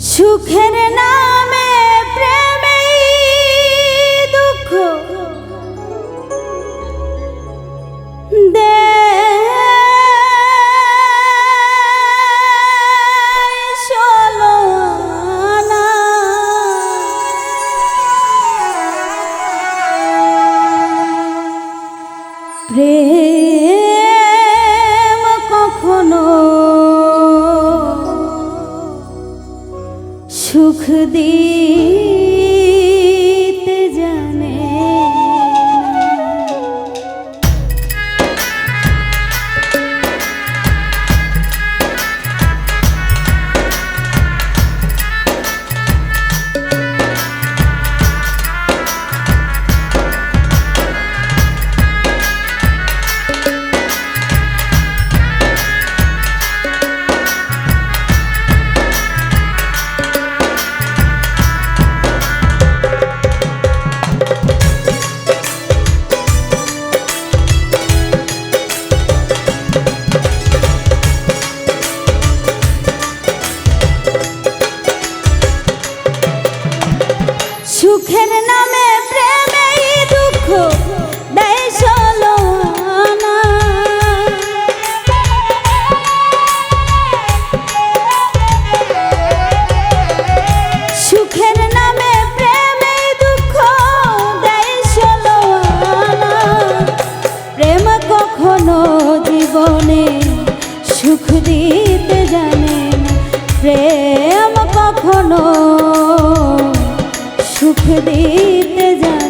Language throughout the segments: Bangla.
সুখের নামে সুখ জীবনে সুখ দিতে জানে প্রেম কখনো সুখ দিতে জানে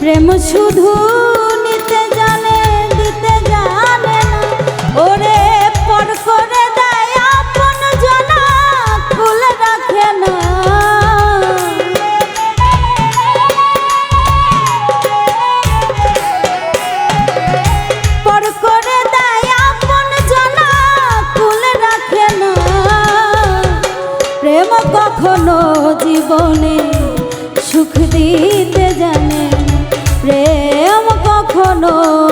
প্রেম শুধু নিতে জানে, দিতে জানে না। ওরে পর করে দেয় আপন জনা, খুলে রাখে না। পর করে দেয় আপন জনা, খুলে রাখে না। প্রেম কখনো জীবনে সুখ দিতে জানে কখনো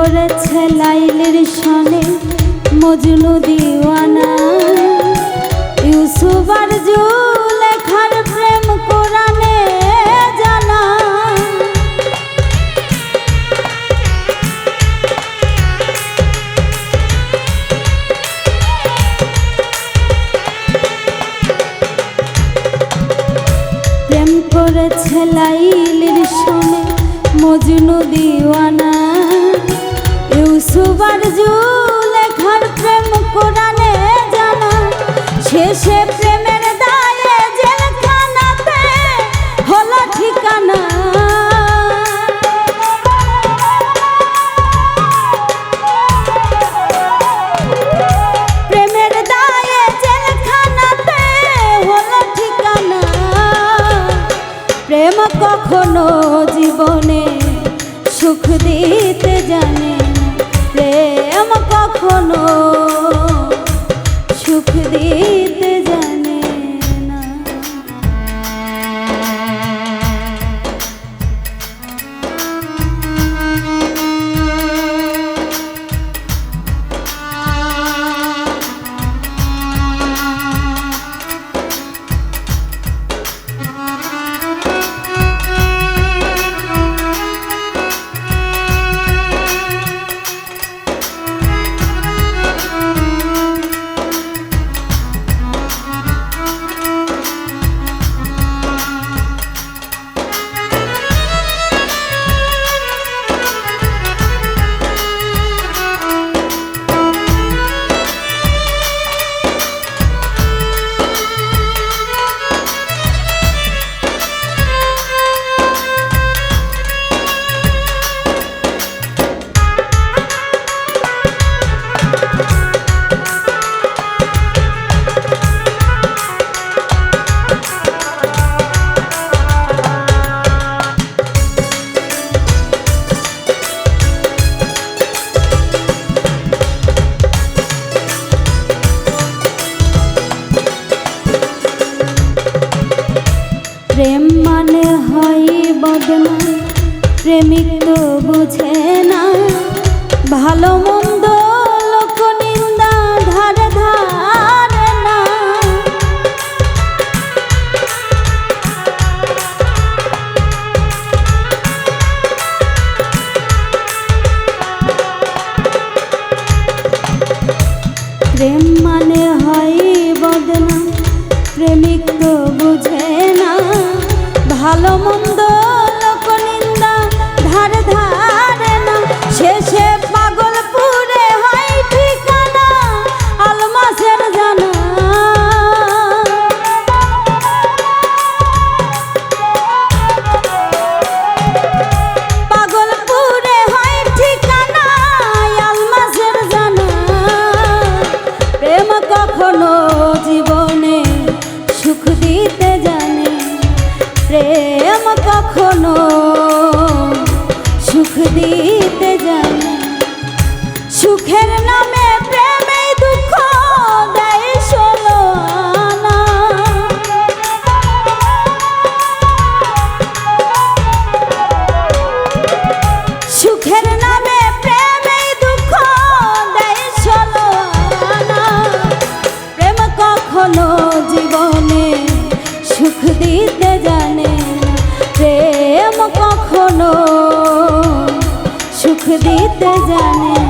করেছে লাইলের সনে মজনু দিওয়ানা। ইউসুফ আর জুলেখার প্রেম কোরআনে জানা। প্রেম করেছে লাইলির সনে মজনু দিওয়ানা। কখনো বদনা প্রেমিক তো বুঝে না। ভালো মন্দ ভালো মন্দ সুখের নামে প্রেমে দুঃখ দেয় ষোলো সুখের নামে প্রেমে দুঃখ দেয় ষোলো প্রেম কখনো জীবনে সুখ দিতে জানে প্রেম কখনো সুখ দিতে জানে